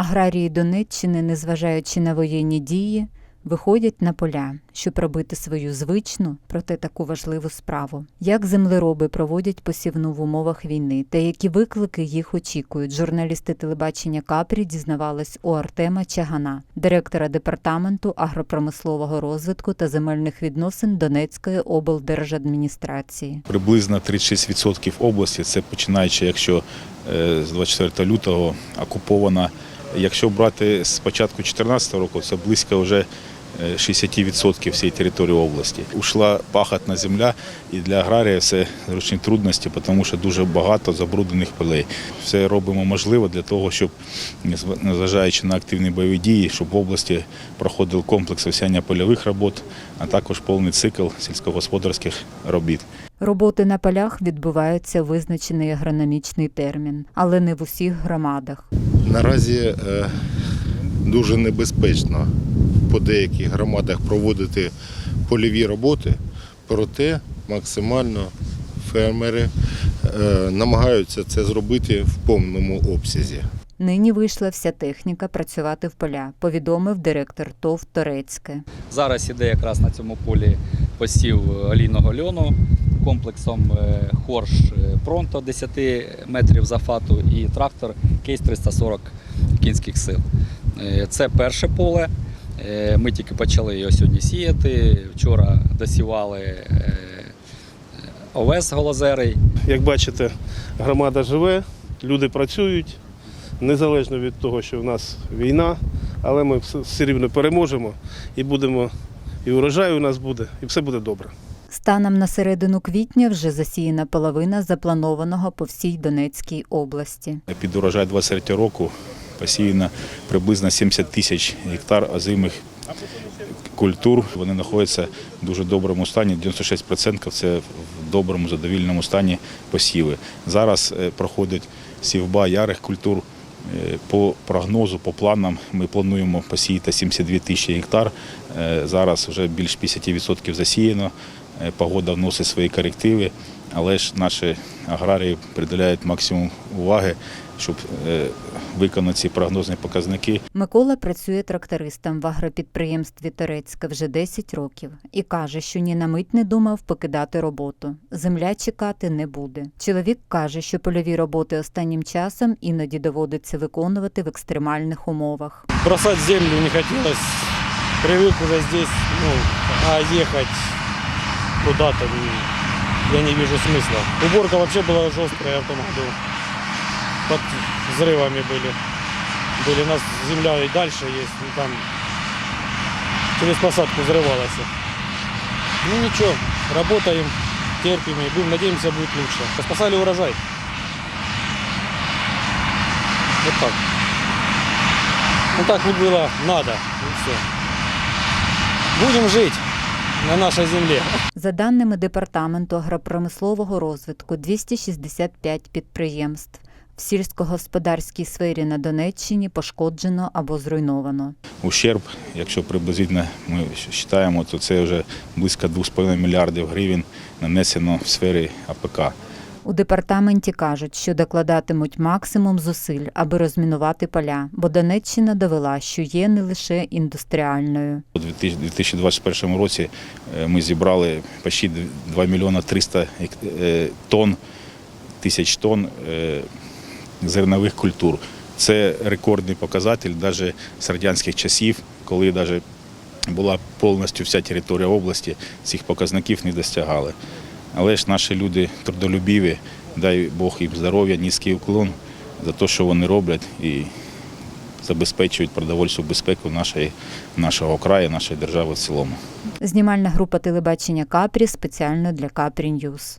Аграрії Донеччини, незважаючи на воєнні дії, виходять на поля, щоб робити свою звичну, проте таку важливу справу. Як землероби проводять посівну в умовах війни та які виклики їх очікують, журналісти телебачення Капрі дізнавались у Артема Чагана, директора департаменту агропромислового розвитку та земельних відносин Донецької облдержадміністрації. Приблизно 36% області, це починаючи, якщо е, з 24 лютого окупована. Якщо брати з початку 2014 року, це близько вже е, 60% всієї території області. Ушла пахотна земля, і для аграрія це зручні трудності, тому що дуже багато забруднених полей. Все робимо можливе для того, щоб, незважаючи на активні бойові дії, щоб в області проходив комплекс весяння польових робот, а також повний цикл сільськогосподарських робіт. Роботи на полях відбуваються визначений агрономічний термін, але не в усіх громадах. Наразі е, дуже небезпечно по деяких громадах проводити польові роботи, проте максимально фермери е, намагаються це зробити в повному обсязі. Нині вийшла вся техніка працювати в поля, повідомив директор ТОВ Торецьке. Зараз іде якраз на цьому полі посів олійного льону комплексом Хорш Пронто 10 метрів зафату і трактор Кейс 340 кінських сил. Е, Це перше поле. Е, Ми тільки почали його сьогодні сіяти. Вчора досівали е, овес голозерий. Як бачите, громада живе, люди працюють, незалежно від того, що в нас війна, але ми все рівно переможемо і будемо, і урожай у нас буде, і все буде добре. Станом на середину квітня вже засіяна половина запланованого по всій Донецькій області. Під урожай 23 року посіяно приблизно 70 тисяч гектар озимих культур. Вони знаходяться в дуже доброму стані. 96% це в доброму задовільному стані посіви. Зараз е, проходить сівба ярих культур. Е, По прогнозу, по планам ми плануємо посіяти 72 тисячі гектар. Е, Зараз вже більш 50% засіяно. Е, Погода вносить свої корективи, але ж наші аграрії приділяють максимум уваги, щоб е, виконати ці прогнозні показники. Микола працює трактористом в агропідприємстві Торецька вже 10 років і каже, що ні на мить не думав покидати роботу. Земля чекати не буде. Чоловік каже, що польові роботи останнім часом іноді доводиться виконувати в екстремальних умовах. бросать землю не хотелось. Привык уже здесь, ну, а ехать куда-то я не вижу смысла. Уборка вообще была жесткая в том году. Под взрывами были. Были у нас земля и дальше есть, ну, там через посадку взрывалась. Ну ничего, работаем, терпим и будем, надеемся, будет лучше. Спасали урожай. Вот так. Ну так вот было надо. И все. Будем жить на нашій землі. За даними департаменту агропромислового розвитку, 265 підприємств в сільськогосподарській сфері на Донеччині пошкоджено або зруйновано. Ущерб, якщо приблизно ми вважаємо, то це вже близько 2,5 мільярдів гривень нанесено в сфері АПК. У департаменті кажуть, що докладатимуть максимум зусиль, аби розмінувати поля, бо Донеччина довела, що є не лише індустріальною. У 2021 році е, ми зібрали почти 2 мільйона 300 е, тонн, тисяч тонн е, зернових культур. Це рекордний показатель навіть з радянських часів, коли навіть була повністю вся територія області, цих показників не досягали. Але ж наші люди трудолюбіві, дай Бог їм здоров'я, низький уклон за те, що вони роблять і забезпечують продовольчу безпеку нашої, нашого краю, нашої держави в цілому. Знімальна група телебачення Капрі спеціально для Капрі Ньюз.